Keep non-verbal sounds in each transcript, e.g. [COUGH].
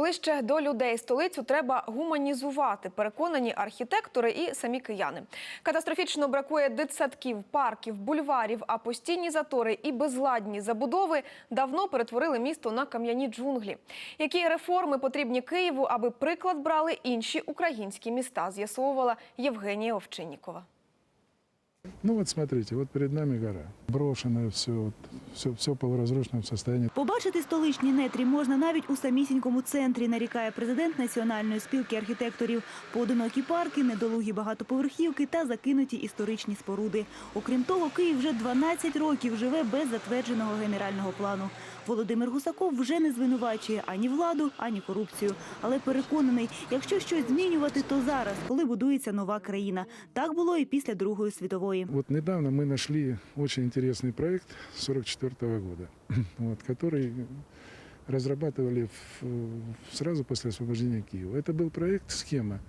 Ближче до людей столицю треба гуманізувати. Переконані архітектори і самі кияни. Катастрофічно бракує дитсадків, парків, бульварів, а постійні затори і безладні забудови давно перетворили місто на кам'яні джунглі. Які реформи потрібні Києву, аби приклад брали інші українські міста, з'ясовувала Євгенія Овчиннікова. Ну вот смотрите, вот перед нами гора. Брошенное все, вот, все, все в состоянии. Побачити столичні нетрі можна навіть у самісінькому центрі, нарікає президент Національної спілки архітекторів. Поодинокі парки, недолугі багатоповерхівки та закинуті історичні споруди. Окрім того, Київ вже 12 років живе без затвердженого генерального плану. Володимир Гусаков вже не звинувачує ані владу, ані корупцію. Але переконаний, якщо щось змінювати, то зараз, коли будується нова країна. Так було і після Другої світової. Вот недавно мы нашли очень интересный проект 44 года, [CLEARS THROAT] вот, который разрабатывали в- сразу после освобождения Киева. Это был проект, схема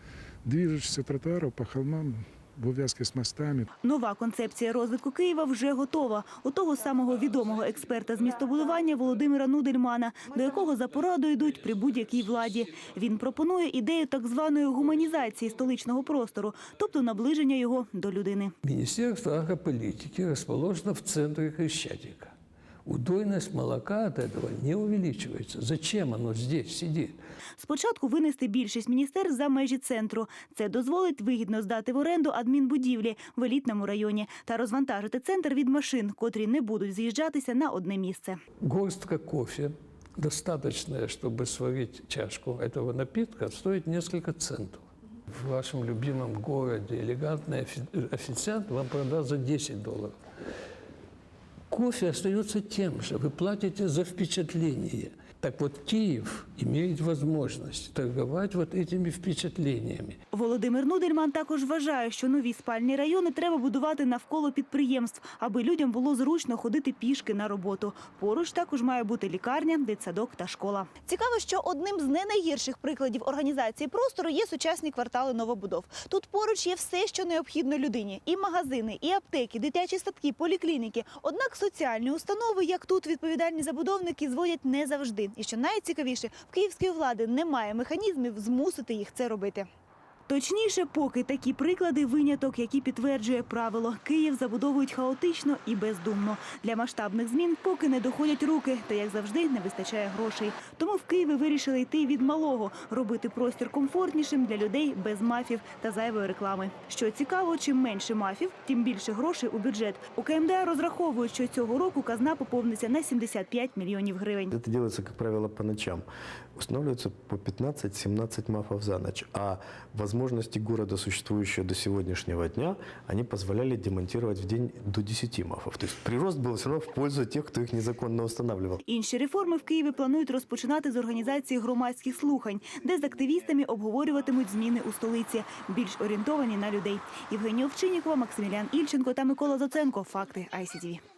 движущихся тротуаров по холмам в з мостами. Нова концепція розвитку Києва вже готова. У того самого відомого експерта з містобудування Володимира Нудельмана, до якого за порадою йдуть при будь-якій владі. Він пропонує ідею так званої гуманізації столичного простору, тобто наближення його до людини. Міністерство агрополітики розположено в центрі Хрещатика Удойность молока от этого не увеличивается. Зачем оно здесь сидит? Спочатку винести більшість міністерств за межі центру. Це дозволить вигідно здати в оренду адмінбудівлі в елітному районі та розвантажити центр від машин, котрі не будуть з'їжджатися на одне місце. Горстка кофе, достаточная, чтобы сварить чашку этого напитка, стоит несколько центов. В вашем любимом городе элегантный офи- официант вам продаст за 10 долларов. Кофе остается тем же. Вы платите за впечатление. Так вот, Киев имеет возможность торговать вот этими впечатлениями. Володимир Нудельман також вважає, що нові спальні райони треба будувати навколо підприємств, аби людям було зручно ходити пішки на роботу. Поруч також має бути лікарня, дитсадок та школа. Цікаво, що одним з не найгірших прикладів організації простору є сучасні квартали новобудов. Тут поруч є все, що необхідно людині: і магазини, і аптеки, дитячі садки, поліклініки. Однак соціальні установи, як тут відповідальні забудовники, зводять не завжди. І що найцікавіше, в київської влади немає механізмів змусити їх це робити. Точніше, поки такі приклади виняток, які підтверджує правило. Київ забудовують хаотично і бездумно. Для масштабних змін поки не доходять руки, та як завжди не вистачає грошей. Тому в Києві вирішили йти від малого, робити простір комфортнішим для людей без мафів та зайвої реклами. Що цікаво, чим менше мафів, тим більше грошей у бюджет. У КМДА розраховують, що цього року казна поповниться на 75 мільйонів гривень. Это делается, как правило, по ночам. Устанавливается по 15-17 мафов за ночь. А возможности города, существующие до сегодняшнего дня, они позволяли демонтировать в день до 10 мафов. То есть прирост был все равно в пользу тех, кто их незаконно устанавливал. Інші реформи в Києві планують розпочинати з організації громадських слухань, де з активістами обговорюватимуть зміни у столиці, більш орієнтовані на людей. Євгенія Овчиннікова, Максимілян Ільченко та Микола Зоценко. Факти ICTV.